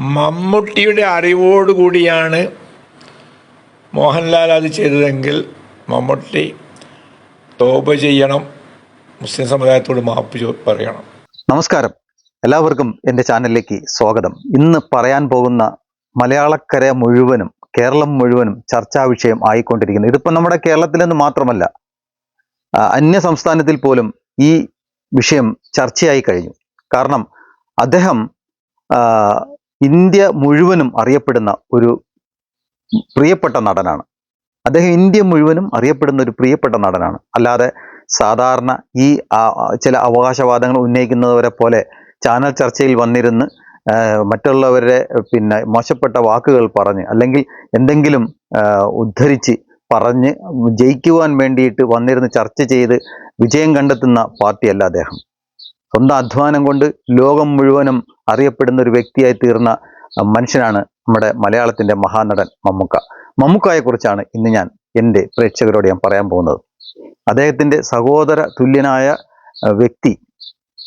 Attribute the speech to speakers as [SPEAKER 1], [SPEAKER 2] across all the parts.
[SPEAKER 1] മമ്മൂട്ടിയുടെ അറിവോടുകൂടിയാണ് മോഹൻലാൽ അത് ചെയ്തതെങ്കിൽ മമ്മൂട്ടി തോപ ചെയ്യണം മുസ്ലിം സമുദായത്തോട് മാപ്പ് പറയണം.
[SPEAKER 2] നമസ്കാരം. എല്ലാവർക്കും എന്റെ ചാനലിലേക്ക് സ്വാഗതം. ഇന്ന് പറയാൻ പോകുന്ന മലയാളക്കര മുഴുവനും കേരളം മുഴുവനും ചർച്ചാ വിഷയം ആയിക്കൊണ്ടിരിക്കുന്നു. ഇതിപ്പോൾ നമ്മുടെ കേരളത്തിൽ നിന്ന് മാത്രമല്ല അന്യ സംസ്ഥാനത്തിൽ പോലും ഈ വിഷയം ചർച്ചയായി കഴിഞ്ഞു. കാരണം അദ്ദേഹം ഇന്ത്യ മുഴുവനും അറിയപ്പെടുന്ന ഒരു പ്രിയപ്പെട്ട നടനാണ്. അദ്ദേഹം ഇന്ത്യ മുഴുവനും അറിയപ്പെടുന്ന ഒരു പ്രിയപ്പെട്ട നടനാണ്. അല്ലാതെ സാധാരണ ഈ ചില അവകാശവാദങ്ങൾ ഉന്നയിക്കുന്നവരെ പോലെ ചാനൽ ചർച്ചയിൽ വന്നിരുന്ന് മറ്റുള്ളവരെ പിന്നെ മോശപ്പെട്ട വാക്കുകൾ പറഞ്ഞ് അല്ലെങ്കിൽ എന്തെങ്കിലും ഉദ്ധരിച്ച് പറഞ്ഞ് ജയിക്കുവാൻ വേണ്ടിയിട്ട് വന്നിരുന്ന് ചർച്ച ചെയ്ത് വിജയം കണ്ടെത്തുന്ന പാർട്ടിയല്ല അദ്ദേഹം. സ്വന്തം അധ്വാനം കൊണ്ട് ലോകം മുഴുവനും അറിയപ്പെടുന്ന ഒരു വ്യക്തിയായി തീർന്ന മനുഷ്യനാണ് നമ്മുടെ മലയാളത്തിന്റെ മഹാനടൻ മമ്മുക്ക. മമ്മുക്കായെ കുറിച്ചാണ് ഇന്ന് ഞാൻ എന്റെ പ്രേക്ഷകരോട് ഞാൻ പറയാൻ പോകുന്നത്. അദ്ദേഹത്തിന്റെ സഹോദര തുല്യനായ വ്യക്തി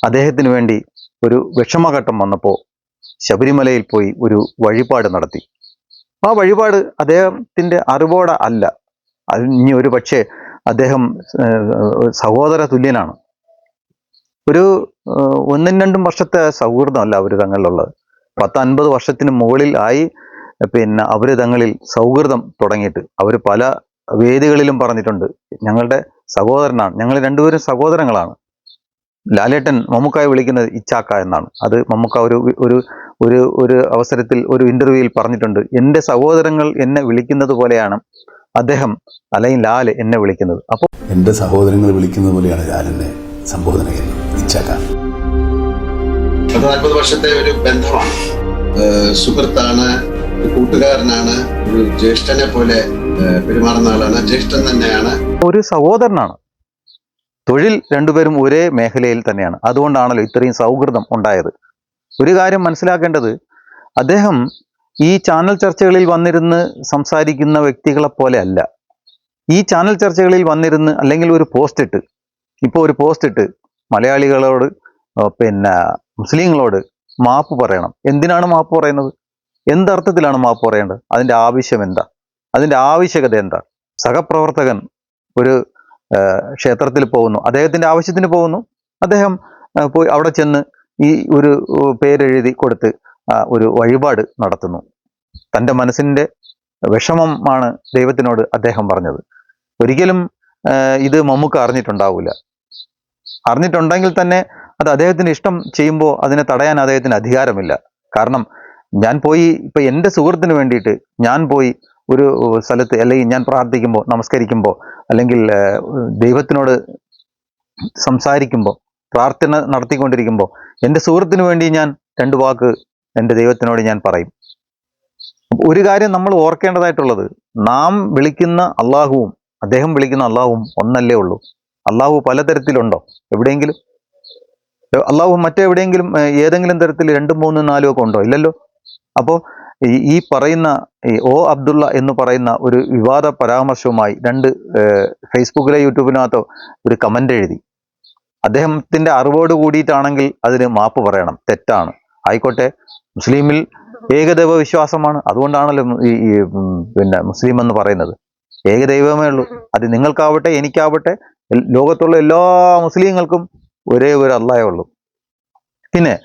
[SPEAKER 2] അദ്ദേഹത്തിന് വേണ്ടി ഒരു വിഷമഘട്ടം വന്നപ്പോൾ ശബരിമലയിൽ പോയി ഒരു വഴിപാട് നടത്തി. ആ വഴിപാട് അദ്ദേഹത്തിന്റെ അറിവോടെ അല്ല. ഇനി ഒരു പക്ഷേ അദ്ദേഹം സഹോദര തുല്യനാണ്. ഒരു ഒന്നും രണ്ടും വർഷത്തെ സൗഹൃദമല്ല അവർ തങ്ങളിലുള്ളത്. പത്ത് അൻപത് വർഷത്തിന് മുകളിൽ ആയി പിന്നെ അവർ തങ്ങളിൽ സൗഹൃദം തുടങ്ങിയിട്ട്. അവർ പല വേദികളിലും പറഞ്ഞിട്ടുണ്ട്. ഞങ്ങളുടെ സഹോദരനാണ്. ഞങ്ങൾ രണ്ടുപേരും സഹോദരങ്ങളാണ്. ലാലേട്ടൻ മമ്മുക്കായി വിളിക്കുന്നത് ഇച്ചാക്ക എന്നാണ്. അത് മമ്മൂക്ക ഒരു ഒരു ഒരു ഒരു അവസരത്തിൽ ഒരു ഇന്റർവ്യൂവിൽ പറഞ്ഞിട്ടുണ്ട്. എന്റെ സഹോദരങ്ങൾ എന്നെ വിളിക്കുന്നത് പോലെയാണ് അദ്ദേഹം അല്ലെങ്കിൽ ലാൽ എന്നെ വിളിക്കുന്നത്. അപ്പോൾ
[SPEAKER 3] എന്റെ സഹോദരങ്ങൾ വിളിക്കുന്നത് പോലെയാണ് ലാലിനെ സംബോധന ഇച്ചാക്ക
[SPEAKER 4] അത് നാൽപ്പത് വർഷത്തെ ഒരു ബന്ധമാണ്. സുഹൃത്താണ് കൂട്ടുകാരനാണ് ഒരു ജ്യേഷ്ഠനെ പോലെ പെരുമാറുന്ന ആളാണ്. ജ്യേഷ്ഠൻ തന്നെയാണ്.
[SPEAKER 2] ഒരു സഹോദരനാണ്. തൊഴിൽ രണ്ടുപേരും ഒരേ മേഖലയിൽ തന്നെയാണ്. അതുകൊണ്ടാണല്ലോ ഇത്രയും സൗഹൃദം ഉണ്ടായത്. ഒരു കാര്യം മനസ്സിലാക്കേണ്ടത് അദ്ദേഹം ഈ ചാനൽ ചർച്ചകളിൽ വന്നിരുന്ന് സംസാരിക്കുന്ന വ്യക്തികളെ പോലെ അല്ല. ഈ ചാനൽ ചർച്ചകളിൽ വന്നിരുന്ന് അല്ലെങ്കിൽ ഒരു പോസ്റ്റ് ഇട്ട് ഇപ്പോൾ ഒരു പോസ്റ്റ് ഇട്ട് മലയാളികളോട് പിന്നെ മുസ്ലിങ്ങളോട് മാപ്പ് പറയണം. എന്തിനാണ് മാപ്പ് പറയുന്നത്? എന്തർത്ഥത്തിലാണ് മാപ്പ് പറയേണ്ടത്? അതിന്റെ ആവശ്യം എന്താ? അതിന്റെ ആവശ്യകത എന്താ? സഹപ്രവർത്തകൻ ഒരു ക്ഷേത്രത്തിൽ പോകുന്നു. അദ്ദേഹത്തിന്റെ ആവശ്യത്തിന് പോകുന്നു. അദ്ദേഹം പോയി അവിടെ ചെന്ന് ഈ ഒരു പേരെഴുതി കൊടുത്ത് ഒരു വഴിപാട് നടത്തുന്നു. തന്റെ മനസ്സിന്റെ വിഷമമാണ് ദൈവത്തിനോട് അദ്ദേഹം പറഞ്ഞത്. ഒരിക്കലും ഇത് മമ്മൂക്ക അറിഞ്ഞിട്ടുണ്ടാവില്ല അറിഞ്ഞിട്ടുണ്ടെങ്കിൽ തന്നെ അത് അദ്ദേഹത്തിന് ഇഷ്ടം ചെയ്യുമ്പോൾ അതിനെ തടയാൻ അദ്ദേഹത്തിന് അധികാരമില്ല. കാരണം ഞാൻ പോയി ഇപ്പൊ എന്റെ സുഹൃത്തിന് വേണ്ടിയിട്ട് ഞാൻ പോയി ഒരു സ്ഥലത്ത് അല്ലെങ്കിൽ ഞാൻ പ്രാർത്ഥിക്കുമ്പോൾ നമസ്കരിക്കുമ്പോൾ അല്ലെങ്കിൽ ദൈവത്തിനോട് സംസാരിക്കുമ്പോൾ പ്രാർത്ഥന നടത്തിക്കൊണ്ടിരിക്കുമ്പോൾ എന്റെ സുഹൃത്തിന് വേണ്ടി ഞാൻ രണ്ട് വാക്ക് എന്റെ ദൈവത്തിനോട് ഞാൻ പറയും. ഒരു കാര്യം നമ്മൾ ഓർക്കേണ്ടതായിട്ടുള്ളത് നാം വിളിക്കുന്ന അള്ളാഹുവും അദ്ദേഹം വിളിക്കുന്ന അള്ളാഹുവും ഒന്നല്ലേ ഉള്ളൂ. അള്ളാഹു പലതരത്തിലുണ്ടോ? എവിടെയെങ്കിലും? അള്ളാഹു മറ്റെവിടെയെങ്കിലും ഏതെങ്കിലും തരത്തിൽ രണ്ടും മൂന്നും നാലും ഒക്കെ ഉണ്ടോ? ഇല്ലല്ലോ. അപ്പോൾ ഈ പറയുന്ന ഒ അബ്ദുള്ള എന്ന് പറയുന്ന ഒരു വിവാദ പരാമർശവുമായി രണ്ട് ഫേസ്ബുക്കിലെ യൂട്യൂബിനകത്തോ ഒരു കമന്റ് എഴുതി. അദ്ദേഹത്തിന്റെ അറിവോട് കൂടിയിട്ടാണെങ്കിൽ അതിന് മാപ്പ് പറയണം. തെറ്റാണ്. ആയിക്കോട്ടെ. മുസ്ലിമിൽ ഏകദൈവ വിശ്വാസമാണ് അതുകൊണ്ടാണല്ലോ ഈ പിന്നെ മുസ്ലിം എന്ന് പറയുന്നത്. ഏകദൈവമേ ഉള്ളൂ. അത് നിങ്ങൾക്കാവട്ടെ എനിക്കാവട്ടെ ലോകത്തുള്ള എല്ലാ മുസ്ലിങ്ങൾക്കും ഒരേ ഒരു അള്ളാഹേ ഉള്ളൂ. പിന്നെ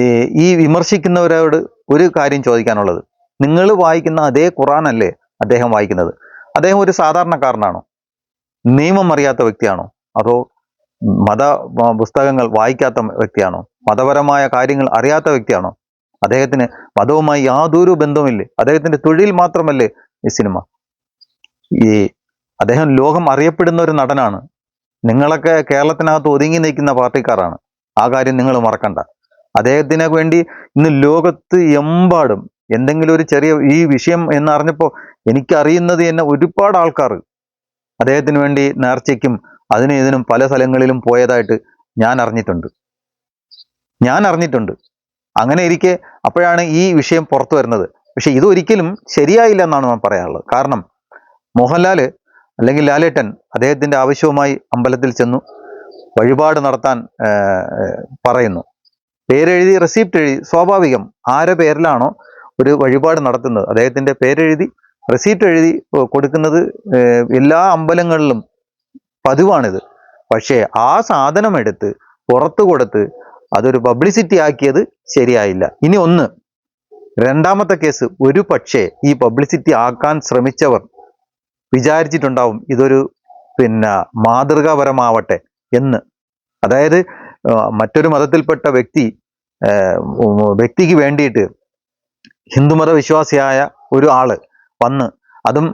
[SPEAKER 2] ഈ ഈ വിമർശിക്കുന്നവരോട് ഒരു കാര്യം ചോദിക്കാനുള്ളത്. നിങ്ങൾ വായിക്കുന്ന അതേ ഖുറാനല്ലേ അദ്ദേഹം വായിക്കുന്നത്? അദ്ദേഹം ഒരു സാധാരണക്കാരനാണോ? നിയമം അറിയാത്ത വ്യക്തിയാണോ? അതോ മത പുസ്തകങ്ങൾ വായിക്കാത്ത വ്യക്തിയാണോ? മതപരമായ കാര്യങ്ങൾ അറിയാത്ത വ്യക്തിയാണോ? അദ്ദേഹത്തിന് മതവുമായി യാതൊരു ബന്ധവുമില്ലേ? അദ്ദേഹത്തിന്റെ തൊഴിൽ മാത്രമല്ലേ ഈ സിനിമ? ഈ അദ്ദേഹം ലോകം അറിയപ്പെടുന്ന ഒരു നടനാണ്. നിങ്ങളൊക്കെ കേരളത്തിനകത്ത് ഒതുങ്ങി നിൽക്കുന്ന പാർട്ടിക്കാരാണ്. ആ കാര്യം നിങ്ങൾ മറക്കണ്ട. അദ്ദേഹത്തിനെ വേണ്ടി ഇന്ന് ലോകത്ത് എമ്പാടും എന്തെങ്കിലും ഒരു ചെറിയ ഈ വിഷയം എന്നറിഞ്ഞപ്പോൾ എനിക്കറിയുന്നത് എന്നെ ഒരുപാട് ആൾക്കാർ അദ്ദേഹത്തിന് വേണ്ടി നേർച്ചയ്ക്കും അതിനും ഇതിനും പല സ്ഥലങ്ങളിലും പോയതായിട്ട് ഞാൻ അറിഞ്ഞിട്ടുണ്ട്. ഞാൻ അറിഞ്ഞിട്ടുണ്ട്. അങ്ങനെ ഇരിക്കെ അപ്പോഴാണ് ഈ വിഷയം പുറത്തു വരുന്നത്. പക്ഷെ ഇതൊരിക്കലും ശരിയായില്ല എന്നാണ് ഞാൻ പറയാനുള്ളത് കാരണം മോഹൻലാൽ അല്ലെങ്കിൽ ലാലേട്ടൻ അദ്ദേഹത്തിന്റെ ആവശ്യവുമായി അമ്പലത്തിൽ ചെന്നു വഴിപാട് നടത്താൻ പറയുന്നു. പേരെഴുതി റെസിപ്റ്റ് എഴുതി സ്വാഭാവികം ആരെ പേരിലാണോ ഒരു വഴിപാട് നടത്തുന്നത്. അദ്ദേഹത്തിന്റെ പേരെഴുതി റെസിപ്റ്റ് എഴുതി കൊടുക്കുന്നത് എല്ലാ അമ്പലങ്ങളിലും പതിവാണിത്. പക്ഷേ ആ സാധനം എടുത്ത് പുറത്തു കൊടുത്ത് അതൊരു പബ്ലിസിറ്റി ആക്കിയത് ശരിയായില്ല. ഇനി ഒന്ന് രണ്ടാമത്തെ കേസ് ഒരു പക്ഷേ ഈ പബ്ലിസിറ്റി ആക്കാൻ ശ്രമിച്ചവർ വിചാരിച്ചിട്ടുണ്ടാവും ഇതൊരു പിന്നെ മാതൃകാപരമാവട്ടെ എന്ന്. അതായത് മറ്റൊരു മതത്തിൽപ്പെട്ട വ്യക്തി വ്യക്തിക്ക് വേണ്ടിയിട്ട് ഹിന്ദുമത വിശ്വാസിയായ ഒരു ആൾ വന്ന് അതും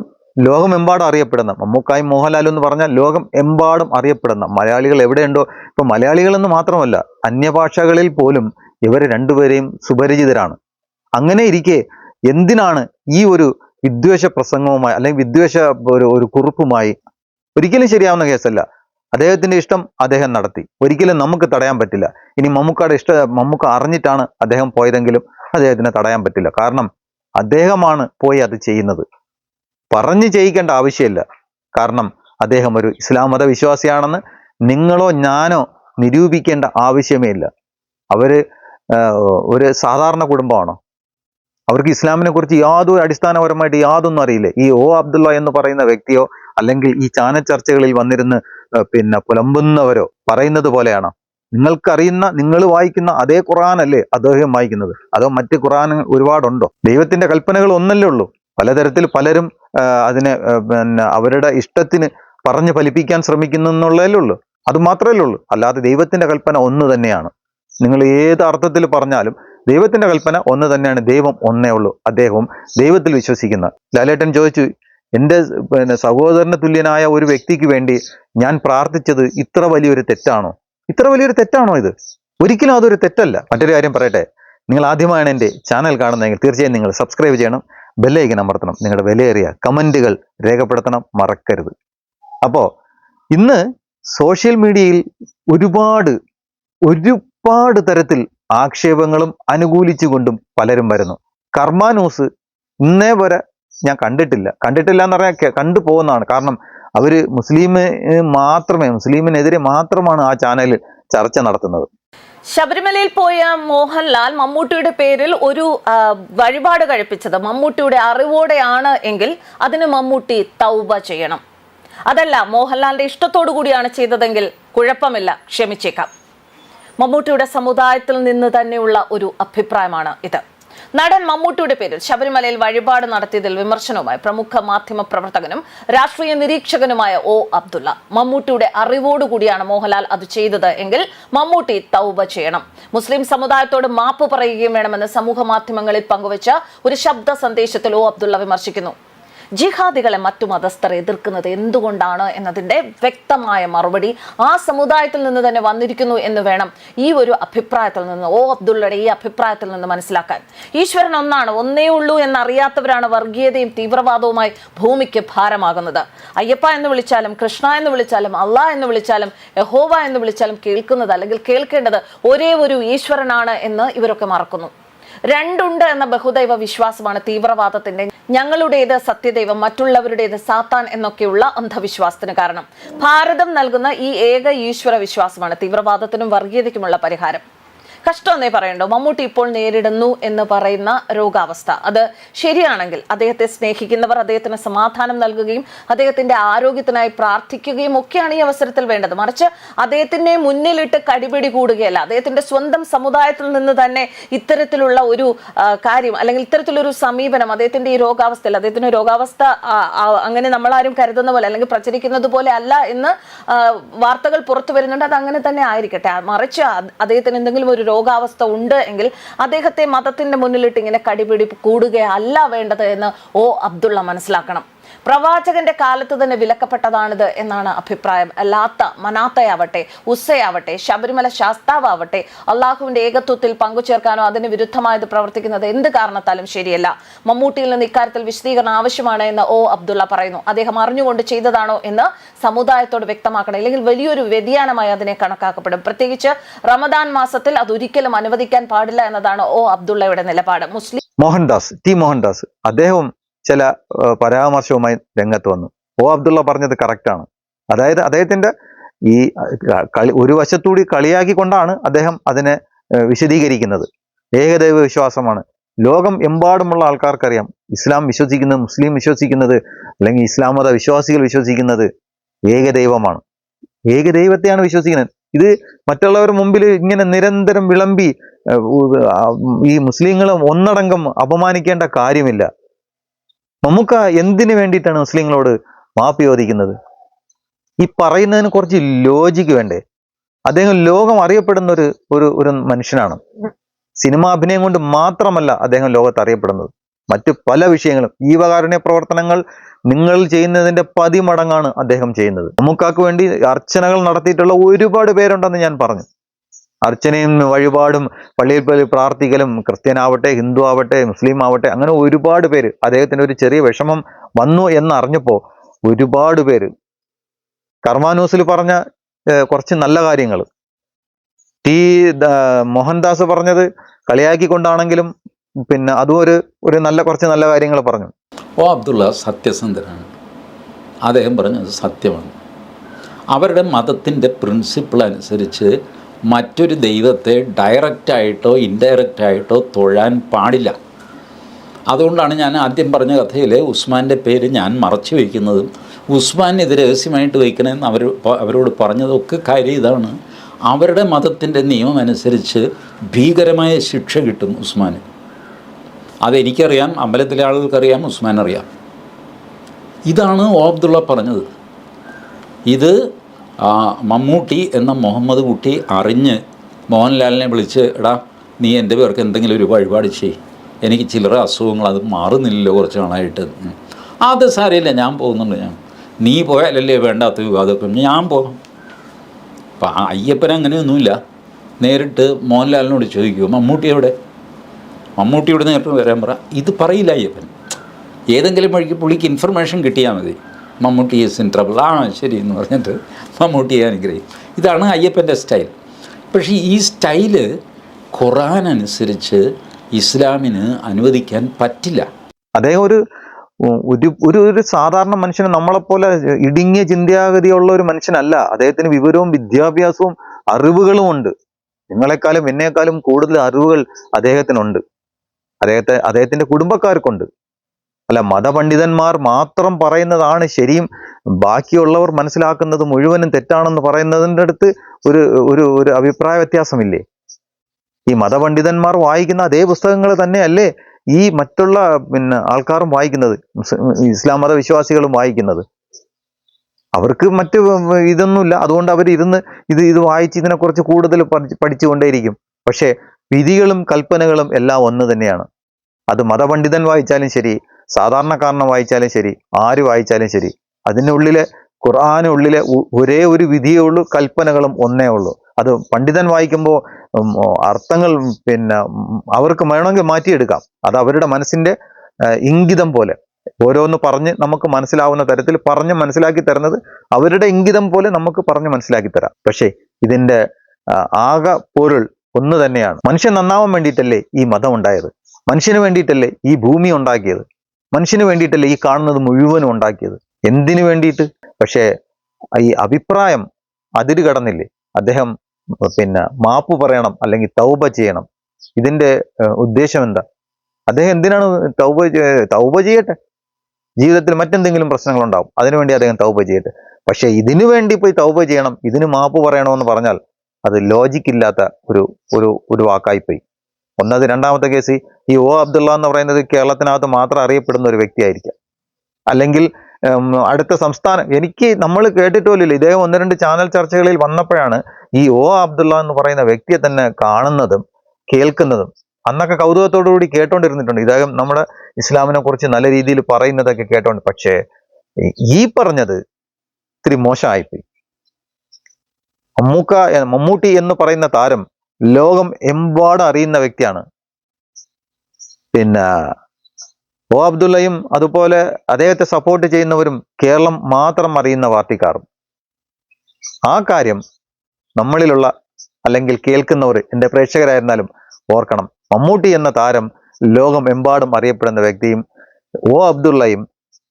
[SPEAKER 2] ലോകമെമ്പാടും അറിയപ്പെടുന്ന മമ്മൂക്കായി മോഹൻലാൽ എന്ന് പറഞ്ഞാൽ ലോകം എമ്പാടും അറിയപ്പെടുന്ന മലയാളികൾ എവിടെയുണ്ടോ. ഇപ്പൊ മലയാളികൾ എന്ന് മാത്രമല്ല അന്യഭാഷകളിൽ പോലും ഇവർ രണ്ടുപേരെയും സുപരിചിതരാണ്. അങ്ങനെ ഇരിക്കെ എന്തിനാണ് ഈ ഒരു വിദ്വേഷ പ്രസംഗവുമായി അല്ലെങ്കിൽ വിദ്വേഷ ഒരു ഒരു കുറിപ്പുമായി ഒരിക്കലും ശരിയാവുന്ന കേസല്ല. അദ്ദേഹത്തിന്റെ ഇഷ്ടം അദ്ദേഹം നടത്തി. ഒരിക്കലും നമുക്ക് തടയാൻ പറ്റില്ല. ഇനി മമ്മൂക്കയുടെ ഇഷ്ട മമ്മൂക്ക അറിഞ്ഞിട്ടാണ് അദ്ദേഹം പോയതെങ്കിലും അദ്ദേഹത്തിനെ തടയാൻ പറ്റില്ല. കാരണം അദ്ദേഹമാണ് പോയി അത് ചെയ്യുന്നത്. പറഞ്ഞു ചെയ്യിക്കേണ്ട ആവശ്യമില്ല. കാരണം അദ്ദേഹം ഒരു ഇസ്ലാം മത വിശ്വാസിയാണെന്ന് നിങ്ങളോ ഞാനോ നിരൂപിക്കേണ്ട ആവശ്യമേ ഇല്ല. അവർ ഒരു സാധാരണ കുടുംബമാണോ? അവർക്ക് ഇസ്ലാമിനെ കുറിച്ച് യാതൊരു അടിസ്ഥാനപരമായിട്ട് യാതൊന്നും അറിയില്ല. ഈ ഒ അബ്ദുള്ള എന്ന് പറയുന്ന വ്യക്തിയോ അല്ലെങ്കിൽ ഈ ചാനൽ ചർച്ചകളിൽ വന്നിരുന്ന് പിന്നെ പുലമ്പുന്നവരോ പറയുന്നത് പോലെയാണോ? നിങ്ങൾക്കറിയുന്ന നിങ്ങൾ വായിക്കുന്ന അതേ ഖുറാനല്ലേ അദ്ദേഹം വായിക്കുന്നത്? അതോ മറ്റ് ഖുറാൻ ഒരുപാടുണ്ടോ? ദൈവത്തിന്റെ കൽപ്പനകൾ ഒന്നല്ലേ ഉള്ളൂ. പലതരത്തിൽ പലരും അതിനെ പിന്നെ അവരുടെ ഇഷ്ടത്തിന് പറഞ്ഞു ഫലിപ്പിക്കാൻ ശ്രമിക്കുന്നു എന്നുള്ളതല്ലേ ഉള്ളൂ. അത് മാത്രമല്ലേ ഉള്ളൂ. അല്ലാതെ ദൈവത്തിന്റെ കൽപ്പന ഒന്ന് തന്നെയാണ്. നിങ്ങൾ ഏത് അർത്ഥത്തിൽ പറഞ്ഞാലും ദൈവത്തിന്റെ കൽപ്പന ഒന്ന് തന്നെയാണ്. ദൈവം ഒന്നേ ഉള്ളൂ. അദ്ദേഹവും ദൈവത്തിൽ വിശ്വസിക്കുന്ന. ലാലേട്ടൻ ചോദിച്ചു എന്റെ പിന്നെ സഹോദരന് തുല്യനായ ഒരു വ്യക്തിക്ക് വേണ്ടി ഞാൻ പ്രാർത്ഥിച്ചത് ഇത്ര വലിയൊരു തെറ്റാണോ? ഇത്ര വലിയൊരു തെറ്റാണോ ഇത്? ഒരിക്കലും അതൊരു തെറ്റല്ല. മറ്റൊരു കാര്യം പറയട്ടെ. നിങ്ങൾ ആദ്യമായാണ് എന്റെ ചാനൽ കാണുന്നതെങ്കിൽ തീർച്ചയായും നിങ്ങൾ സബ്സ്ക്രൈബ് ചെയ്യണം ബെല്ലൈക്കൻ അമർത്തണം. നിങ്ങളുടെ വിലയേറിയ കമന്റുകൾ രേഖപ്പെടുത്തണം മറക്കരുത്. അപ്പോൾ ഇന്ന് സോഷ്യൽ മീഡിയയിൽ ഒരുപാട് ഒരുപാട് തരത്തിൽ ആക്ഷേപങ്ങളും അനുകൂലിച്ചുകൊണ്ടും പലരും വരുന്നു. കർമ്മ ന്യൂസ് ഇന്നേ വരെ ഞാൻ കണ്ടിട്ടില്ല. കണ്ടിട്ടില്ല എന്ന് പറഞ്ഞാൽ കണ്ടു പോകുന്നതാണ്. കാരണം അവർ മുസ്ലിം മാത്രമേ മുസ്ലിമിനെതിരെ മാത്രമാണ് ആ ചാനലിൽ ചർച്ച നടത്തുന്നത്.
[SPEAKER 5] ശബരിമലയിൽ പോയ മോഹൻലാൽ മമ്മൂട്ടിയുടെ പേരിൽ ഒരു വഴിപാട് കഴിപ്പിച്ചത്. മമ്മൂട്ടിയുടെ അറിവോടെയാണ് എങ്കിൽ അതിന് മമ്മൂട്ടി തൗബ ചെയ്യണം. അതല്ല മോഹൻലാലിന്റെ ഇഷ്ടത്തോടു കൂടിയാണ് ചെയ്തതെങ്കിൽ കുഴപ്പമില്ല. ക്ഷമിച്ചേക്കാം. മമ്മൂട്ടിയുടെ സമുദായത്തിൽ നിന്ന് തന്നെയുള്ള ഒരു അഭിപ്രായമാണ് ഇത്. നടൻ മമ്മൂട്ടിയുടെ പേരിൽ ശബരിമലയിൽ വഴിപാട് നടത്തിയതിൽ വിമർശനവുമായി പ്രമുഖ മാധ്യമ പ്രവർത്തകനും രാഷ്ട്രീയ നിരീക്ഷകനുമായ ഒ അബ്ദുള്ള മമ്മൂട്ടിയുടെ അറിവോടുകൂടിയാണ് മോഹൻലാൽ അത് ചെയ്തത് എങ്കിൽ മമ്മൂട്ടി തൗബ ചെയ്യണം. മുസ്ലിം സമുദായത്തോട് മാപ്പ് പറയുകയും വേണമെന്ന് സമൂഹ മാധ്യമങ്ങളിൽ പങ്കുവച്ച ഒരു ശബ്ദ സന്ദേശത്തിൽ ഒ അബ്ദുള്ള വിമർശിക്കുന്നു. ജിഹാദികളെ മറ്റു മതസ്ഥർ എതിർക്കുന്നത് എന്തുകൊണ്ടാണ് എന്നതിന്റെ വ്യക്തമായ മറുപടി ആ സമുദായത്തിൽ നിന്ന് തന്നെ വന്നിരിക്കുന്നു എന്ന് വേണം ഈ ഒരു അഭിപ്രായത്തിൽ നിന്ന് ഓ അബ്ദുള്ളയുടെ ഈ അഭിപ്രായത്തിൽ നിന്ന് മനസ്സിലാക്കാൻ. ഈശ്വരൻ ഒന്നാണ് ഒന്നേ ഉള്ളൂ എന്നറിയാത്തവരാണ് വർഗീയതയും തീവ്രവാദവുമായി ഭൂമിക്ക് ഭാരമാകുന്നത്. അയ്യപ്പ എന്ന് വിളിച്ചാലും കൃഷ്ണ എന്ന് വിളിച്ചാലും അള്ളാഹ് എന്ന് വിളിച്ചാലും യഹോവ എന്ന് വിളിച്ചാലും കേൾക്കുന്നത് അല്ലെങ്കിൽ കേൾക്കേണ്ടത് ഒരേ ഒരു ഈശ്വരനാണ് എന്ന് ഇവരൊക്കെ മറക്കുന്നു. രണ്ടുണ്ട് എന്ന ബഹുദൈവ വിശ്വാസമാണ് തീവ്രവാദത്തിന്റെ. ഞങ്ങളുടേത് സത്യദൈവം മറ്റുള്ളവരുടേത് സാത്താൻ എന്നൊക്കെയുള്ള അന്ധവിശ്വാസത്തിന് കാരണം. ഭാരതം നൽകുന്ന ഈ ഏക ഈശ്വര വിശ്വാസമാണ് തീവ്രവാദത്തിനും വർഗീയതയ്ക്കുമുള്ള പരിഹാരം. കഷ്ടമെന്നേ പറയണ്ടോ? മമ്മൂട്ടി ഇപ്പോൾ നേരിടുന്നു എന്ന് പറയുന്ന രോഗാവസ്ഥ. അത് ശരിയാണെങ്കിൽ അദ്ദേഹത്തെ സ്നേഹിക്കുന്നവർ അദ്ദേഹത്തിന് സമാധാനം നൽകുകയും അദ്ദേഹത്തിന്റെ ആരോഗ്യത്തിനായി പ്രാർത്ഥിക്കുകയും ഒക്കെയാണ് ഈ അവസരത്തിൽ വേണ്ടത്. മറിച്ച് അദ്ദേഹത്തിന്റെ മുന്നിലിട്ട് കടിപിടി കൂടുകയല്ല. അദ്ദേഹത്തിന്റെ സ്വന്തം സമുദായത്തിൽ നിന്ന് തന്നെ ഇത്തരത്തിലുള്ള ഒരു കാര്യം അല്ലെങ്കിൽ ഇത്തരത്തിലൊരു സമീപനം അദ്ദേഹത്തിന്റെ ഈ രോഗാവസ്ഥയിൽ അദ്ദേഹത്തിന്റെ രോഗാവസ്ഥ അങ്ങനെ നമ്മളാരും കരുതുന്ന പോലെ അല്ലെങ്കിൽ പ്രചരിക്കുന്നത് പോലെ അല്ല എന്ന് വാർത്തകൾ പുറത്തു വരുന്നുണ്ട്. അത് അങ്ങനെ തന്നെ ആയിരിക്കട്ടെ. മറിച്ച് അദ്ദേഹത്തിന് എന്തെങ്കിലും ഒരു രോഗാവസ്ഥ ഉണ്ട് എങ്കിൽ അദ്ദേഹത്തെ മതത്തിന്റെ മുന്നിലിട്ട് ഇങ്ങനെ കടിപിടി കൂടുകയല്ല വേണ്ടത് എന്ന് ഒ അബ്ദുള്ള മനസ്സിലാക്കണം. പ്രവാചകന്റെ കാലത്ത് തന്നെ വിലക്കപ്പെട്ടതാണിത് എന്നാണ് അഭിപ്രായം. ലാത്ത മനാത്തയാവട്ടെ ഉസ്സയാവട്ടെ ശബരിമല ശാസ്താവാവട്ടെ അള്ളാഹുവിന്റെ ഏകത്വത്തിൽ പങ്കുചേർക്കാനോ അതിന് വിരുദ്ധമായത് പ്രവർത്തിക്കുന്നത് എന്ത് കാരണത്താലും ശരിയല്ല. മമ്മൂട്ടിയിൽ നിന്ന് ഇക്കാര്യത്തിൽ വിശദീകരണം ആവശ്യമാണ് എന്ന് ഒ അബ്ദുള്ള പറയുന്നു. അദ്ദേഹം അറിഞ്ഞുകൊണ്ട് ചെയ്തതാണോ എന്ന് സമുദായത്തോട് വ്യക്തമാക്കണം. അല്ലെങ്കിൽ വലിയൊരു വ്യതിയാനമായി അതിനെ കണക്കാക്കപ്പെടും. പ്രത്യേകിച്ച് റമദാൻ മാസത്തിൽ അത് ഒരിക്കലും അനുവദിക്കാൻ പാടില്ല എന്നതാണ് ഒ അബ്ദുള്ളയുടെ നിലപാട്. മുസ്ലിം
[SPEAKER 2] മോഹൻദാസ് ടി മോഹൻദാസ് അദ്ദേഹം ചില പരാമർശവുമായി രംഗത്ത് വന്നു. ഒ അബ്ദുള്ള പറഞ്ഞത് കറക്റ്റാണ് അതായത് അദ്ദേഹത്തിന്റെ ഈ കളി ഒരു വശത്തൂടി കളിയാക്കിക്കൊണ്ടാണ് അദ്ദേഹം അതിനെ വിശദീകരിക്കുന്നത്. ഏകദൈവ വിശ്വാസമാണ്. ലോകം എമ്പാടുമുള്ള ആൾക്കാർക്കറിയാം. ഇസ്ലാം വിശ്വസിക്കുന്നത് മുസ്ലിം വിശ്വസിക്കുന്നത് അല്ലെങ്കിൽ ഇസ്ലാം മത വിശ്വാസികൾ വിശ്വസിക്കുന്നത് ഏകദൈവമാണ്. ഏകദൈവത്തെയാണ് വിശ്വസിക്കുന്നത്. ഇത് മറ്റുള്ളവരുടെ മുമ്പിൽ ഇങ്ങനെ നിരന്തരം വിളമ്പി ഈ മുസ്ലിങ്ങളും ഒന്നടങ്കം അപമാനിക്കേണ്ട കാര്യമില്ല. മമ്മൂക്ക എന്തിനു വേണ്ടിയിട്ടാണ് മുസ്ലിങ്ങളോട് മാപ്പ് ചോദിക്കുന്നത്? ഈ പറയുന്നതിന് കുറച്ച് ലോജിക്ക് വേണ്ടേ? അദ്ദേഹം ലോകം അറിയപ്പെടുന്ന ഒരു ഒരു ഒരു മനുഷ്യനാണ്. സിനിമാ അഭിനയം കൊണ്ട് മാത്രമല്ല അദ്ദേഹം ലോകത്ത് അറിയപ്പെടുന്നത്. മറ്റു പല വിഷയങ്ങളും ജീവകാരുണ്യ പ്രവർത്തനങ്ങൾ നിങ്ങൾ ചെയ്യുന്നതിന്റെ പതിമടങ്ങാണ് അദ്ദേഹം ചെയ്യുന്നത്. നമുക്കാക്ക് വേണ്ടി അർച്ചനകൾ നടത്തിയിട്ടുള്ള ഒരുപാട് പേരുണ്ടെന്ന് ഞാൻ പറഞ്ഞു. അർച്ചനയും വഴിപാടും പള്ളിയിൽ പോയി പ്രാർത്ഥിക്കലും ക്രിസ്ത്യനാവട്ടെ ഹിന്ദു ആവട്ടെ മുസ്ലിം ആവട്ടെ അങ്ങനെ ഒരുപാട് പേര് അദ്ദേഹത്തിന്റെ ഒരു ചെറിയ വിഷമം വന്നു എന്നറിഞ്ഞപ്പോൾ ഒരുപാട് പേര്. കർമാനൂസിൽ പറഞ്ഞ കുറച്ച് നല്ല കാര്യങ്ങൾ ടി മോഹൻദാസ് പറഞ്ഞത് കളിയാക്കിക്കൊണ്ടാണെങ്കിലും പിന്നെ അതും ഒരു ഒരു നല്ല കുറച്ച് നല്ല കാര്യങ്ങൾ പറഞ്ഞു.
[SPEAKER 6] ഓ അബ്ദുള്ള സത്യസന്ധനാണ്. അദ്ദേഹം പറഞ്ഞത് സത്യമാണ്. അവരുടെ മതത്തിന്റെ പ്രിൻസിപ്പിൾ അനുസരിച്ച് മറ്റൊരു ദൈവത്തെ ഡയറക്റ്റായിട്ടോ ഇൻഡയറക്റ്റായിട്ടോ തൊഴാൻ പാടില്ല. അതുകൊണ്ടാണ് ഞാൻ ആദ്യം പറഞ്ഞ കഥയിൽ ഉസ്മാന്റെ പേര് ഞാൻ മറച്ചു വയ്ക്കുന്നതും ഉസ്മാൻ ഇത് രഹസ്യമായിട്ട് വയ്ക്കണമെന്ന് അവർ അവരോട് പറഞ്ഞതൊക്കെ കാര്യം ഇതാണ്. അവരുടെ മതത്തിന്റെ നിയമം അനുസരിച്ച് ഭീകരമായ ശിക്ഷ കിട്ടും ഉസ്മാന്. അതെനിക്കറിയാം അമ്പലത്തിലെ ആളുകൾക്കറിയാം ഉസ്മാൻ അറിയാം ഇതാണ് ഓ അബ്ദുള്ള പറഞ്ഞത്. ഇത് മമ്മൂട്ടി എന്ന മുഹമ്മദ് കുട്ടി അറിഞ്ഞ് മോഹൻലാലിനെ വിളിച്ച് എടാ നീ എന്റെ പേർക്ക് എന്തെങ്കിലും ഒരു വഴിപാട് ചെയ് എനിക്ക് ചില്ലറ അസുഖങ്ങൾ അത് മാറുന്നില്ലല്ലോ കുറച്ച് നാളായിട്ട്. അത് സാരമില്ല ഞാൻ പോകുന്നുണ്ട് ഞാൻ. നീ പോയാലല്ലേ വേണ്ടാത്ത വിവാദമൊക്കെ ഞാൻ പോകാം അപ്പം അയ്യപ്പൻ അങ്ങനെയൊന്നുമില്ല. നേരിട്ട് മോഹൻലാലിനോട് ചോദിക്കുമോ മമ്മൂട്ടി എവിടെ? മമ്മൂട്ടിയോട് നേരിട്ട് വരാൻ പറ. ഇത് പറയില്ല അയ്യപ്പൻ. ഏതെങ്കിലും വഴിക്ക് പുള്ളിക്ക് ഇൻഫർമേഷൻ കിട്ടിയാൽ മതി. മമ്മൂട്ടി ഈസ് ഇൻ ട്രബിൾ ആ ശരി എന്ന് പറഞ്ഞിട്ട് മമ്മൂട്ടിയെ അനുഗ്രഹിക്കും. ഇതാണ് അയ്യപ്പന്റെ സ്റ്റൈൽ പക്ഷേ ഈ സ്റ്റൈൽ ഖുറാൻ അനുസരിച്ച് ഇസ്ലാമിന് അനുവദിക്കാൻ പറ്റില്ല.
[SPEAKER 2] അദ്ദേഹം ഒരു ഒരു ഒരു ഒരു സാധാരണ മനുഷ്യന് നമ്മളെപ്പോലെ ഇടുങ്ങിയ ചിന്താഗതിയുള്ള ഒരു മനുഷ്യനല്ല. അദ്ദേഹത്തിന് വിവരവും വിദ്യാഭ്യാസവും അറിവുകളും ഉണ്ട്. നിങ്ങളെക്കാളും എന്നെക്കാളും കൂടുതൽ അറിവുകൾ അദ്ദേഹത്തിനുണ്ട്. അദ്ദേഹത്തെ അദ്ദേഹത്തിന്റെ കുടുംബക്കാർക്കുണ്ട്. അല്ല മതപണ്ഡിതന്മാർ മാത്രം പറയുന്നതാണ് ശരിയും ബാക്കിയുള്ളവർ മനസ്സിലാക്കുന്നത് മുഴുവനും തെറ്റാണെന്ന് പറയുന്നതിന്റെ അടുത്ത് ഒരു ഒരു ഒരു അഭിപ്രായ വ്യത്യാസമില്ലേ? ഈ മതപണ്ഡിതന്മാർ വായിക്കുന്ന അതേ പുസ്തകങ്ങൾ തന്നെയല്ലേ ഈ മറ്റുള്ള പിന്നെ ആൾക്കാരും വായിക്കുന്നത് ഇസ്ലാം മത വിശ്വാസികളും വായിക്കുന്നത്. അവർക്ക് മറ്റ് ഇതൊന്നുമില്ല. അതുകൊണ്ട് അവർ ഇരുന്ന് ഇത് ഇത് വായിച്ച് ഇതിനെക്കുറിച്ച് കൂടുതൽ പഠി- പഠിച്ചുകൊണ്ടേയിരിക്കും. പക്ഷേ വിധികളും കൽപ്പനകളും എല്ലാം ഒന്ന് തന്നെയാണ്. അത് മതപണ്ഡിതൻ വായിച്ചാലും ശരി സാധാരണക്കാരനെ വായിച്ചാലും ശരി ആര് വായിച്ചാലും ശരി അതിനുള്ളിലെ ഖുർആാനുള്ളിലെ ഒരേ ഒരു വിധിയേ ഉള്ളൂ കൽപ്പനകളും ഒന്നേ ഉള്ളൂ. അത് പണ്ഡിതൻ വായിക്കുമ്പോൾ അർത്ഥങ്ങൾ പിന്നെ അവർക്ക് വേണമെങ്കിൽ മാറ്റിയെടുക്കാം. അത് അവരുടെ മനസ്സിന്റെ ഇംഗിതം പോലെ. ഓരോന്ന് പറഞ്ഞ് നമുക്ക് മനസ്സിലാവുന്ന തരത്തിൽ പറഞ്ഞ് മനസ്സിലാക്കി തരുന്നത് അവരുടെ ഇംഗിതം പോലെ നമുക്ക് പറഞ്ഞ് മനസ്സിലാക്കി തരാം. പക്ഷേ ഇതിന്റെ ആകെ പൊരുൾ ഒന്ന് തന്നെയാണ്. മനുഷ്യൻ നന്നാവാൻ വേണ്ടിയിട്ടല്ലേ ഈ മതം ഉണ്ടായത്? മനുഷ്യന് വേണ്ടിയിട്ടല്ലേ ഈ ഭൂമി ഉണ്ടാക്കിയത്? മനുഷ്യന് വേണ്ടിയിട്ടല്ലേ ഈ കാണുന്നത് മുഴുവനും ഉണ്ടാക്കിയത്? എന്തിനു വേണ്ടിയിട്ട്? പക്ഷേ ഈ അഭിപ്രായം അതിര് കടന്നില്ലേ? അദ്ദേഹം പിന്നെ മാപ്പ് പറയണം അല്ലെങ്കിൽ തൗബ ചെയ്യണം. ഇതിന്റെ ഉദ്ദേശം എന്താ? അദ്ദേഹം എന്തിനാണ് തൗബ തൗബ ചെയ്യട്ടെ? ജീവിതത്തിൽ മറ്റെന്തെങ്കിലും പ്രശ്നങ്ങൾ ഉണ്ടാവും അതിനുവേണ്ടി അദ്ദേഹം തൗബ ചെയ്യട്ടെ. പക്ഷേ ഇതിനു വേണ്ടി പോയി തൗബ ചെയ്യണം ഇതിന് മാപ്പ് പറയണമെന്ന് പറഞ്ഞാൽ അത് ലോജിക്കില്ലാത്ത ഒരു ഒരു ഒരു വാക്കായിപ്പോയി ഒന്നത് രണ്ടാമത്തെ കേസ് ഈ ഒ അബ്ദുള്ള എന്ന് പറയുന്നത് കേരളത്തിനകത്ത് മാത്രം അറിയപ്പെടുന്ന ഒരു വ്യക്തിയായിരിക്കാം. അല്ലെങ്കിൽ അടുത്ത സംസ്ഥാനം എനിക്ക് നമ്മൾ കേട്ടിട്ട് പോലില്ല ഇദ്ദേഹം ഒന്ന് രണ്ട് ചാനൽ ചർച്ചകളിൽ വന്നപ്പോഴാണ് ഈ ഒ അബ്ദുള്ള എന്ന് പറയുന്ന വ്യക്തിയെ തന്നെ കാണുന്നതും കേൾക്കുന്നതും. അന്നൊക്കെ കൗതുകത്തോടു കൂടി കേട്ടോണ്ടിരുന്നിട്ടുണ്ട്. ഇദ്ദേഹം നമ്മുടെ ഇസ്ലാമിനെ കുറിച്ച് നല്ല രീതിയിൽ പറയുന്നതൊക്കെ കേട്ടോണ്ട്. പക്ഷേ ഈ- പറഞ്ഞത് ഇത്തിരി മോശമായിപ്പോയി. മമ്മൂക്ക മമ്മൂട്ടി എന്ന് പറയുന്ന താരം ലോകം എമ്പാടും അറിയുന്ന വ്യക്തിയാണ്. പിന്നെ ഒ അബ്ദുള്ളയും അതുപോലെ അദ്ദേഹത്തെ സപ്പോർട്ട് ചെയ്യുന്നവരും കേരളം മാത്രം അറിയുന്ന പാർട്ടിക്കാരും. ആ കാര്യം നമ്മളിലുള്ള അല്ലെങ്കിൽ കേൾക്കുന്നവർ എന്റെ പ്രേക്ഷകരായിരുന്നാലും ഓർക്കണം. മമ്മൂട്ടി എന്ന താരം ലോകം എമ്പാടും അറിയപ്പെടുന്ന വ്യക്തിയും ഒ അബ്ദുള്ളയും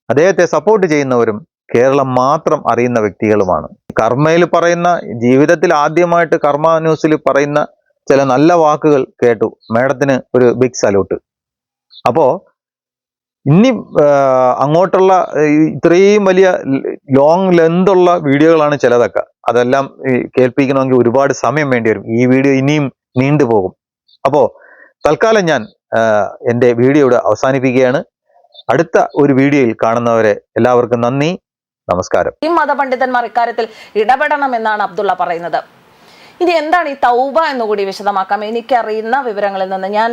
[SPEAKER 2] അദ്ദേഹത്തെ സപ്പോർട്ട് ചെയ്യുന്നവരും കേരളം മാത്രം അറിയുന്ന വ്യക്തികളുമാണ്. കർമ്മയിൽ പറയുന്ന ജീവിതത്തിൽ ആദ്യമായിട്ട് കർമ്മ ന്യൂസിൽ പറയുന്ന ചില നല്ല വാക്കുകൾ കേട്ടു. മേഡത്തിന് ഒരു ബിഗ് സല്യൂട്ട് അപ്പോ ഇനി അങ്ങോട്ടുള്ള ഇത്രയും വലിയ ലോങ് ലെന്ത് ഉള്ള വീഡിയോകളാണ് ചിലതൊക്കെ. അതെല്ലാം കേൾപ്പിക്കണമെങ്കിൽ ഒരുപാട് സമയം വേണ്ടി വരും. ഈ വീഡിയോ ഇനിയും നീണ്ടുപോകും അപ്പോ തൽക്കാലം ഞാൻ എന്റെ വീഡിയോ ഇവിടെ അവസാനിപ്പിക്കുകയാണ്. അടുത്ത ഒരു വീഡിയോയിൽ കാണുന്നവരെ എല്ലാവർക്കും നന്ദി. നമസ്കാരം.
[SPEAKER 5] ഈ മതപണ്ഡിതന്മാർ ഇക്കാര്യത്തിൽ ഇടപെടണമെന്നാണ് അബ്ദുള്ള പറയുന്നത്. ഇനി എന്താണ് ഈ തൗബ എന്നുകൂടി വിശദമാക്കാം. എനിക്കറിയുന്ന വിവരങ്ങളിൽ നിന്ന് ഞാൻ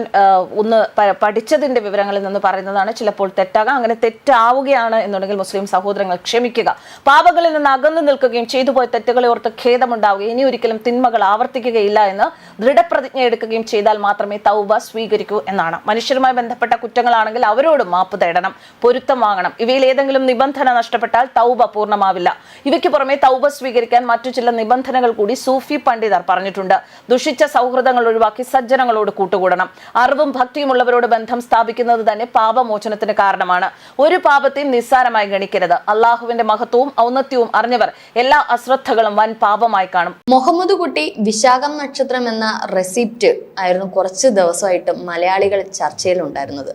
[SPEAKER 5] ഒന്ന് പഠിച്ചതിന്റെ വിവരങ്ങളിൽ നിന്ന് പറയുന്നതാണ് ചിലപ്പോൾ തെറ്റാകാം. അങ്ങനെ തെറ്റാവുകയാണ് എന്നുണ്ടെങ്കിൽ മുസ്ലിം സഹോദരങ്ങൾ ക്ഷമിക്കുക. പാപങ്ങളിൽ നിന്ന് അകന്നു നിൽക്കുകയും ചെയ്തു പോയ തെറ്റുകളെ ഓർത്ത് ഖേദമുണ്ടാവുകയും ഇനി ഒരിക്കലും തിന്മകൾ ആവർത്തിക്കുകയില്ല എന്ന് ദൃഢപ്രതിജ്ഞ എടുക്കുകയും ചെയ്താൽ മാത്രമേ തൗബ സ്വീകരിക്കൂ എന്നാണ്. മനുഷ്യരുമായി ബന്ധപ്പെട്ട കുറ്റങ്ങളാണെങ്കിൽ അവരോട് മാപ്പ് തേടണം പൊരുത്തം വാങ്ങണം. ഇവയിൽ ഏതെങ്കിലും നിബന്ധന നഷ്ടപ്പെട്ടാൽ തൗബ പൂർണമാവില്ല. ഇവയ്ക്ക് പുറമെ തൗബ സ്വീകരിക്കാൻ മറ്റു ചില നിബന്ധനകൾ കൂടി സൂഫി പണ്ഡിതർ പറഞ്ഞിട്ടുണ്ട്. ദുഷിച്ച സൗഹൃദങ്ങൾ ഒഴിവാക്കി സജ്ജനങ്ങളോട് കൂട്ടുകൂടണം. അറിവും ഭക്തിയുമുള്ളവരോട് ബന്ധം സ്ഥാപിക്കുന്നത് തന്നെ പാപമോചനത്തിന് കാരണമാണ്. ഒരു പാപത്തെയും നിസ്സാരമായി ഗണിക്കരുത്. അള്ളാഹുവിന്റെ മഹത്വവും ഔന്നത്യവും അറിഞ്ഞവർ എല്ലാ അശ്രദ്ധകളും വൻ പാപമായി കാണും.
[SPEAKER 7] മുഹമ്മദ് കുട്ടി വിശാഖം നക്ഷത്രം എന്ന റെസിപ്റ്റ് ആയിരുന്നു കുറച്ച് ദിവസമായിട്ട് മലയാളികൾ ചർച്ചയിലുണ്ടായിരുന്നത്.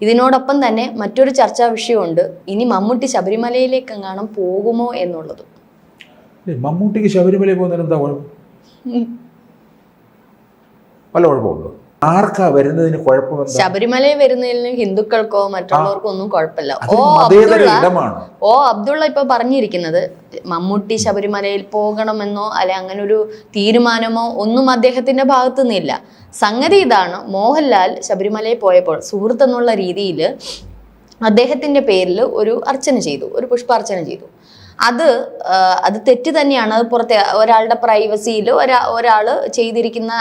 [SPEAKER 7] ഇതിനോടൊപ്പം തന്നെ മറ്റൊരു ചർച്ചാ വിഷയമുണ്ട്. ഇനി മമ്മൂട്ടി ശബരിമലയിലേക്ക് എങ്ങാനും പോകുമോ എന്നുള്ളത്.
[SPEAKER 8] മമ്മൂട്ടിക്ക് ശബരിമലയിൽ പോകുന്നതിന് എന്താ കുഴപ്പം? വല്ല കുഴപ്പമുണ്ടോ? ആർക്കാ വരുന്നതിന് കുഴപ്പമെന്താ?
[SPEAKER 7] ശബരിമലയിൽ വരുന്നതിന് ഹിന്ദുക്കൾക്കോ മറ്റുള്ളവർക്കോ ഒന്നും കുഴപ്പമില്ല. ഓ അബ്ദുള്ള ഓ അബ്ദുള്ള ഇപ്പൊ പറഞ്ഞിരിക്കുന്നത് മമ്മൂട്ടി ശബരിമലയിൽ പോകണമെന്നോ അല്ലെ അങ്ങനെ ഒരു തീരുമാനമോ ഒന്നും അദ്ദേഹത്തിന്റെ ഭാഗത്തു നിന്നില്ല. സംഗതി ഇതാണ് മോഹൻലാൽ ശബരിമലയിൽ പോയപ്പോൾ സുഹൃത്ത് എന്നുള്ള രീതിയിൽ അദ്ദേഹത്തിന്റെ പേരിൽ ഒരു അർച്ചന ചെയ്തു ഒരു പുഷ്പാർച്ചന ചെയ്തു. അത് അത് തെറ്റ് തന്നെയാണ്. അത് പുറത്തെ ഒരാളുടെ പ്രൈവസിയിൽ ഒരാ ഒരാൾ ചെയ്തിരിക്കുന്ന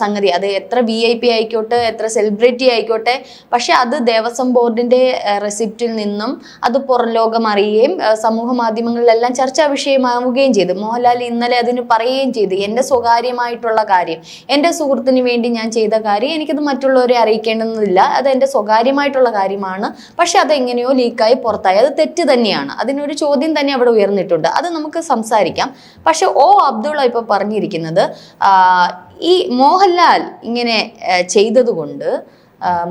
[SPEAKER 7] സംഗതി. അത് എത്ര വി ഐ പി ആയിക്കോട്ടെ എത്ര സെലിബ്രിറ്റി ആയിക്കോട്ടെ പക്ഷെ അത് ദേവസ്വം ബോർഡിന്റെ റെസിപ്റ്റിൽ നിന്നും അത് പുറം ലോകം അറിയുകയും സമൂഹ മാധ്യമങ്ങളിലെല്ലാം ചർച്ചാ വിഷയമാവുകയും ചെയ്തു. മോഹൻലാൽ ഇന്നലെ അതിന് പറയുകയും ചെയ്തു. എന്റെ സ്വകാര്യമായിട്ടുള്ള കാര്യം എന്റെ സുഹൃത്തിന് വേണ്ടി ഞാൻ ചെയ്ത കാര്യം എനിക്കത് മറ്റുള്ളവരെ അറിയിക്കേണ്ടതില്ല. അത് എന്റെ സ്വകാര്യമായിട്ടുള്ള കാര്യമാണ്. പക്ഷെ അത് എങ്ങനെയോ ലീക്കായി പുറത്തായി. അത് തെറ്റ് തന്നെയാണ്. അതിനൊരു ചോദ്യം തന്നെ അവിടെ ഉയർന്നിട്ടുണ്ട്. അത് നമുക്ക് സംസാരിക്കാം. പക്ഷെ ഓ അബ്ദുള്ള ഇപ്പൊ പറഞ്ഞിരിക്കുന്നത് ഈ മോഹൻലാൽ ഇങ്ങനെ ചെയ്തതുകൊണ്ട്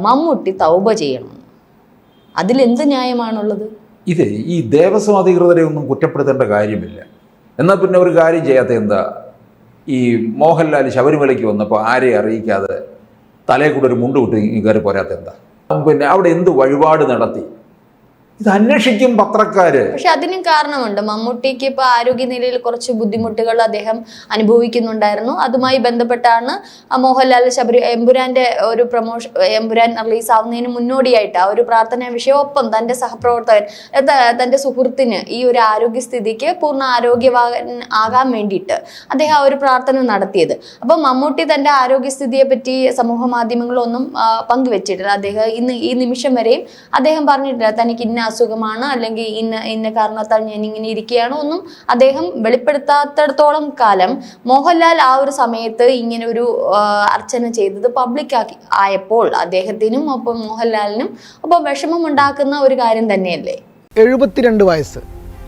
[SPEAKER 7] മമ്മൂട്ടി തൗബ ചെയ്യണം. അതിലെന്ത് ന്യായമാണുള്ളത്?
[SPEAKER 8] ഇത് ഈ ദേവസ്വം അധികൃതരെ ഒന്നും കുറ്റപ്പെടുത്തേണ്ട കാര്യമില്ല. എന്നാൽ പിന്നെ ഒരു കാര്യം ചെയ്യാത്ത എന്താ? ഈ മോഹൻലാൽ ശബരിമലയ്ക്ക് വന്നപ്പോൾ ആരെ അറിയിക്കാതെ തലയിൽ കൂടെ ഒരു മുണ്ട് വിട്ട് ഈ കയറി പോരാത്ത എന്താ? പിന്നെ അവിടെ എന്ത് വഴിപാട് നടത്തി? ഇത് അന്വേഷിക്കും പത്രക്കാര്.
[SPEAKER 7] പക്ഷെ അതിനും കാരണമുണ്ട്. മമ്മൂട്ടിക്ക് ഇപ്പൊ ആരോഗ്യനിലയിൽ കുറച്ച് ബുദ്ധിമുട്ടുകൾ അദ്ദേഹം അനുഭവിക്കുന്നുണ്ടായിരുന്നു. അതുമായി ബന്ധപ്പെട്ടാണ് മോഹൻലാൽ ശബരി എമ്പുരാന്റെ ഒരു പ്രൊമോഷൻ എമ്പുരാൻ റിലീസ് ആവുന്നതിന് മുന്നോടിയായിട്ട് ആ ഒരു പ്രാർത്ഥനാ വിഷയം ഒപ്പം തന്റെ സഹപ്രവർത്തകൻ തന്റെ സുഹൃത്തിന് ഈ ഒരു ആരോഗ്യസ്ഥിതിക്ക് പൂർണ ആരോഗ്യവാൻ ആകാൻ വേണ്ടിയിട്ട് അദ്ദേഹം ആ ഒരു പ്രാർത്ഥന നടത്തിയത്. അപ്പൊ മമ്മൂട്ടി തന്റെ ആരോഗ്യസ്ഥിതിയെ പറ്റി സമൂഹ മാധ്യമങ്ങളൊന്നും പങ്കുവെച്ചിട്ടില്ല. അദ്ദേഹം ഇന്ന് ഈ നിമിഷം വരെയും അദ്ദേഹം പറഞ്ഞിട്ടില്ല തനിക്ക് ഇന്ന അസുഖമാണ് അല്ലെങ്കിൽ ഇന്ന ഇന്ന കാരണത്താൽ ഞാൻ ഇങ്ങനെ ഇരിക്കുകയാണോ ഒന്നും അദ്ദേഹം വെളിപ്പെടുത്താത്തിടത്തോളം കാലം മോഹൻലാൽ ആ ഒരു സമയത്ത് ഇങ്ങനെ ഒരു അർച്ചന ചെയ്തത് പബ്ലിക് ആയപ്പോൾ അദ്ദേഹത്തിനും ഒപ്പം മോഹൻലാലിനും ഒപ്പം വിഷമം ഉണ്ടാക്കുന്ന ഒരു കാര്യം തന്നെയല്ലേ?
[SPEAKER 9] എഴുപത്തിരണ്ട് വയസ്സ്.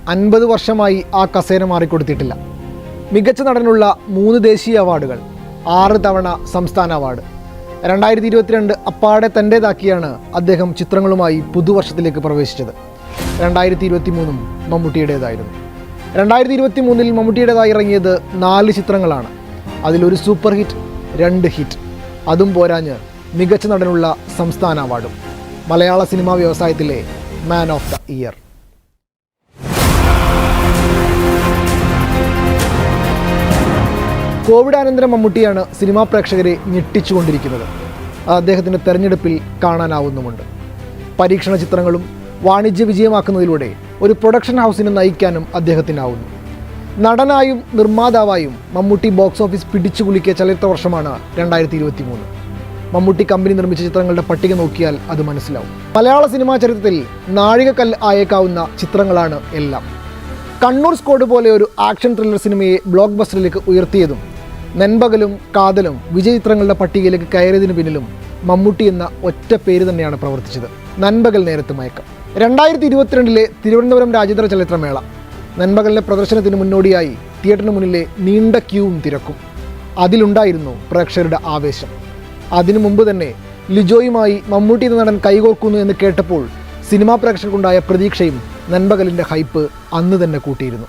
[SPEAKER 9] അൻപത് വർഷമായി ആ കസേര മാറിക്കൊടുത്തിട്ടില്ല. മികച്ച നടനുള്ള മൂന്ന് ദേശീയ അവാർഡുകൾ ആറ് തവണ സംസ്ഥാന അവാർഡ്. രണ്ടായിരത്തി ഇരുപത്തിരണ്ട് അപ്പാടെ തന്റേതാക്കിയാണ് അദ്ദേഹം ചിത്രങ്ങളുമായി പുതുവർഷത്തിലേക്ക് പ്രവേശിച്ചത്. രണ്ടായിരത്തി ഇരുപത്തി മൂന്നും മമ്മൂട്ടിയുടേതായിരുന്നു. രണ്ടായിരത്തി ഇരുപത്തി മൂന്നിൽ മമ്മൂട്ടിയുടേതായി ഇറങ്ങിയത് നാല് ചിത്രങ്ങളാണ്. അതിലൊരു സൂപ്പർ ഹിറ്റ് രണ്ട് ഹിറ്റ്. അതും പോരാഞ്ഞ് മികച്ച നടനുള്ള സംസ്ഥാന അവാർഡും. മലയാള സിനിമാ വ്യവസായത്തിലെ മാൻ ഓഫ് ദ ഇയർ കോവിഡാനന്തരം മമ്മൂട്ടിയാണ് സിനിമാ പ്രേക്ഷകരെ ഞെട്ടിച്ചുകൊണ്ടിരിക്കുന്നത്. അദ്ദേഹത്തിന്റെ തെരഞ്ഞെടുപ്പിൽ കാണാനാവുന്നുമുണ്ട്. പരീക്ഷണ ചിത്രങ്ങളും വാണിജ്യ വിജയമാക്കുന്നതിലൂടെ ഒരു പ്രൊഡക്ഷൻ ഹൗസിനെ നയിക്കാനും അദ്ദേഹത്തിനാവുന്നു. നടനായും നിർമ്മാതാവായും മമ്മൂട്ടി ബോക്സ് ഓഫീസ് പിടിച്ചു കുലുക്കിയ ചരിത്ര വർഷമാണ് രണ്ടായിരത്തി ഇരുപത്തി മൂന്ന് മമ്മൂട്ടി കമ്പനി നിർമ്മിച്ച ചിത്രങ്ങളുടെ പട്ടിക നോക്കിയാൽ അത് മനസ്സിലാവും. മലയാള സിനിമാ ചരിത്രത്തിൽ നാഴികക്കല്ല് ആയേക്കാവുന്ന ചിത്രങ്ങളാണ് എല്ലാം. കണ്ണൂർ സ്കോഡ് പോലെ ഒരു ആക്ഷൻ ത്രില്ലർ സിനിമയെ ബ്ലോക്ക് ബസ്റ്ററിലേക്ക് ഉയർത്തിയതും നൻപകലും കാതലും വിജയ ചിത്രങ്ങളുടെ പട്ടികയിലേക്ക് കയറിയതിനു പിന്നിലും മമ്മൂട്ടി എന്ന ഒറ്റ പേര് തന്നെയാണ് പ്രവർത്തിച്ചത്. നൻപകൽ നേരത്ത് മയക്കം. രണ്ടായിരത്തി ഇരുപത്തിരണ്ടിലെ തിരുവനന്തപുരം രാജ്യാന്തര ചലച്ചിത്രമേള. നൻപകലിലെ പ്രദർശനത്തിന് മുന്നോടിയായി തിയേറ്ററിന് മുന്നിലെ നീണ്ട ക്യൂവും തിരക്കും. അതിലുണ്ടായിരുന്നു പ്രേക്ഷകരുടെ ആവേശം. അതിനു മുമ്പ് തന്നെ ലിജോയുമായി മമ്മൂട്ടി എന്ന നടൻ കൈകോർക്കുന്നു എന്ന് കേട്ടപ്പോൾ സിനിമാ പ്രേക്ഷകർക്കുണ്ടായ പ്രതീക്ഷയും നൻപകലിന്റെ ഹൈപ്പ് അന്ന് തന്നെ കൂട്ടിയിരുന്നു.